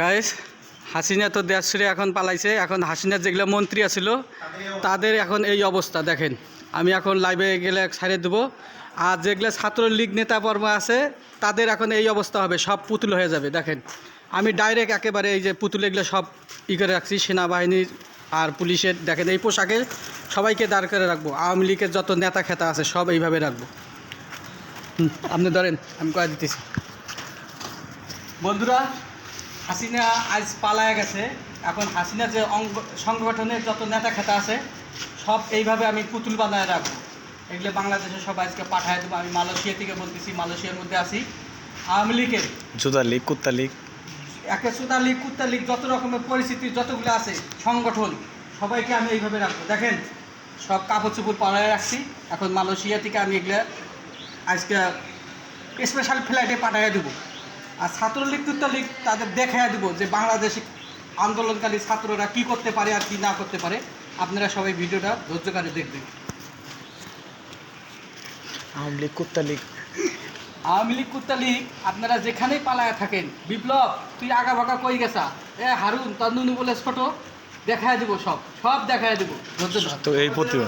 Guys Hasina তো দেশ ছেড়ে এখন পালাইছে। এখন হাসিনার যেগুলো মন্ত্রী আছিল, তাদের এখন এই অবস্থা, দেখেন। আমি এখন লাইভে গেলে ছাড়িয়ে দেবো। আর যেগুলো ছাত্রলীগ নেতা আছে, তাদের এখন এই অবস্থা হবে, সব পুতুল হয়ে যাবে, দেখেন। আমি ডাইরেক্ট একেবারে এই যে পুতুল এগুলো সব ই করে রাখছি সেনাবাহিনীর আর পুলিশের, দেখেন এই পোশাকে সবাইকে দাঁড় করে রাখব। আওয়ামী লীগের যত নেতা খেতা আছে, সব এইভাবে রাখব। আপনি ধরেন, আমি কয়ে দিতেছি। বন্ধুরা হাসিনা আজ পালায় গেছে। এখন হাসিনা যে অঙ্গ সংগঠনের যত নেতা খেতা আছে সব এইভাবে আমি পুতুল বানায় রাখব। এগুলো বাংলাদেশে সব আজকে পাঠায় দেবো। আমি মালয়েশিয়া থেকে বলতেছি মালয়েশিয়ার মধ্যে আছি। আওয়ামী লীগের জুতা লিগ কুত্তা লিগ। একে সুতা লীগ কুত্তা লীগ যত রকমের পরিস্থিতি যতগুলো আছে সংগঠন সবাইকে আমি এইভাবে রাখব। দেখেন সব কাপড় চোপড় পাড়ায় রাখছি। এখন মালয়েশিয়া থেকে আমি এগুলো আজকে স্পেশাল ফ্লাইটে পাঠিয়ে দেবো। আর ছাত্রলীগ লীগ তাদের দেখাইয়া দেবো যে বাংলাদেশে আন্দোলনকারী ছাত্ররা কি করতে পারে আর কি না করতে পারে। আপনারা সবাই ভিডিওটা ধৈর্যকারে দেখবেন। আওয়ামী লীগ কুত্তা লিগ আওয়ামী লীগ কুত্তা লীগ আপনারা যেখানেই পালায় থাকেন বিপ্লব তুই আগা বাগা কই গেছা? এ হারুন তন্দুনু বলে ছোট দেখায় দিব সব। সব দেখায় দিব। ধৈর্য ধর। তো এই প্রতিভা